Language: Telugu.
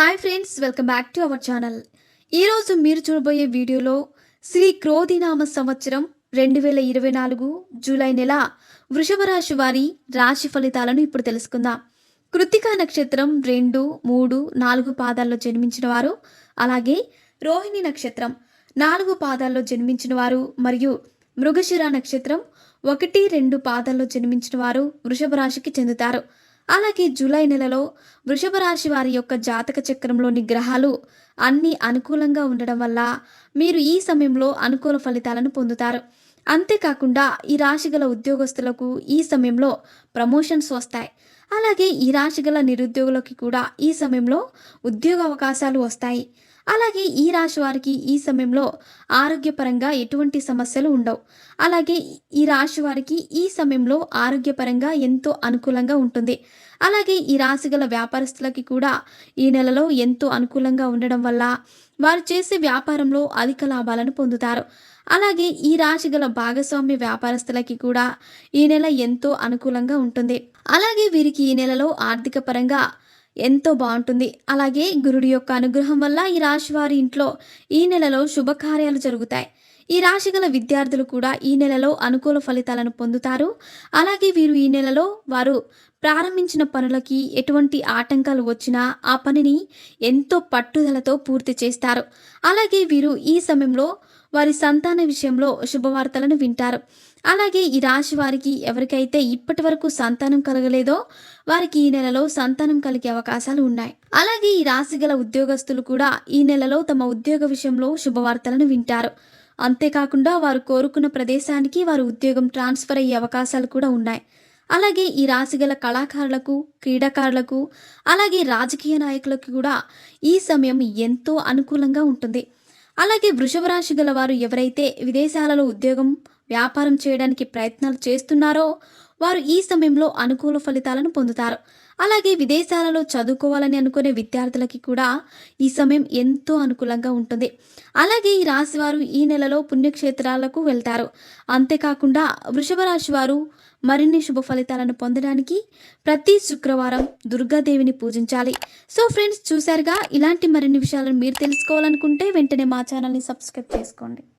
Hi friends welcome back to our channel ఈరోజు మీరు చూడబోయే వీడియోలో శ్రీ క్రోధినామ సంవత్సరం రెండు వేల ఇరవై నాలుగు జూలై నెల వృషభ రాశి వారి రాశి ఫలితాలను ఇప్పుడు తెలుసుకుందాం. కృత్తికా నక్షత్రం రెండు మూడు నాలుగు పాదాల్లో జన్మించిన వారు అలాగే రోహిణి నక్షత్రం నాలుగు పాదాల్లో జన్మించిన వారు మరియు మృగశిర నక్షత్రం ఒకటి రెండు పాదాల్లో జన్మించిన వారు వృషభ రాశికి చెందుతారు. అలాగే జూలై నెలలో వృషభ రాశి వారి యొక్క జాతక చక్రంలోని గ్రహాలు అన్నీ అనుకూలంగా ఉండడం వల్ల మీరు ఈ సమయంలో అనుకూల ఫలితాలను పొందుతారు. అంతేకాకుండా ఈ రాశి గల ఉద్యోగస్తులకు ఈ సమయంలో ప్రమోషన్స్ వస్తాయి. అలాగే ఈ రాశి గల నిరుద్యోగులకి కూడా ఈ సమయంలో ఉద్యోగ అవకాశాలు వస్తాయి. అలాగే ఈ రాశి వారికి ఈ సమయంలో ఆరోగ్యపరంగా ఎటువంటి సమస్యలు ఉండవు. అలాగే ఈ రాశి వారికి ఈ సమయంలో ఆరోగ్యపరంగా ఎంతో అనుకూలంగా ఉంటుంది. అలాగే ఈ రాశి గల వ్యాపారస్తులకి కూడా ఈ నెలలో ఎంతో అనుకూలంగా ఉండడం వల్ల వారు చేసే వ్యాపారంలో అధిక లాభాలను పొందుతారు. అలాగే ఈ రాశి గల భాగస్వామ్య వ్యాపారస్తులకి కూడా ఈ నెల ఎంతో అనుకూలంగా ఉంటుంది. అలాగే వీరికి ఈ నెలలో ఆర్థిక పరంగా ఎంతో బాగుంటుంది. అలాగే గురుడి యొక్క అనుగ్రహం వల్ల ఈ రాశి వారి ఇంట్లో ఈ నెలలో శుభకార్యాలు జరుగుతాయి. ఈ రాశి గల విద్యార్థులు కూడా ఈ నెలలో అనుకూల ఫలితాలను పొందుతారు. అలాగే వీరు ఈ నెలలో వారు ప్రారంభించిన పనులకి ఎటువంటి ఆటంకాలు వచ్చినా ఆ పనిని ఎంతో పట్టుదలతో పూర్తి చేస్తారు. అలాగే వీరు ఈ సమయంలో వారి సంతాన విషయంలో శుభవార్తలను వింటారు. అలాగే ఈ రాశి వారికి ఎవరికైతే ఇప్పటి వరకు సంతానం కలగలేదో వారికి ఈ నెలలో సంతానం కలిగే అవకాశాలు ఉన్నాయి. అలాగే ఈ రాశి గల ఉద్యోగస్తులు కూడా ఈ నెలలో తమ ఉద్యోగ విషయంలో శుభవార్తలను వింటారు. అంతేకాకుండా వారు కోరుకున్న ప్రదేశానికి వారు ఉద్యోగం ట్రాన్స్ఫర్ అయ్యే అవకాశాలు కూడా ఉన్నాయి. అలాగే ఈ రాశిగల కళాకారులకు క్రీడాకారులకు అలాగే రాజకీయ నాయకులకు కూడా ఈ సమయం ఎంతో అనుకూలంగా ఉంటుంది. అలాగే వృషభ రాశి గల వారు ఎవరైతే విదేశాలలో ఉద్యోగం వ్యాపారం చేయడానికి ప్రయత్నాలు చేస్తున్నారో వారు ఈ సమయంలో అనుకూల ఫలితాలను పొందుతారు. అలాగే విదేశాలలో చదువుకోవాలని అనుకునే విద్యార్థులకి కూడా ఈ సమయం ఎంతో అనుకూలంగా ఉంటుంది. అలాగే ఈ రాశి వారు ఈ నెలలో పుణ్యక్షేత్రాలకు వెళ్తారు. అంతేకాకుండా వృషభ రాశి వారు మరిన్ని శుభ ఫలితాలను పొందడానికి ప్రతి శుక్రవారం దుర్గాదేవిని పూజించాలి. సో ఫ్రెండ్స్ చూశారుగా? ఇలాంటి మరిన్ని విషయాలను మీరు తెలుసుకోవాలనుకుంటే వెంటనే మా ఛానల్ని సబ్స్క్రైబ్ చేసుకోండి.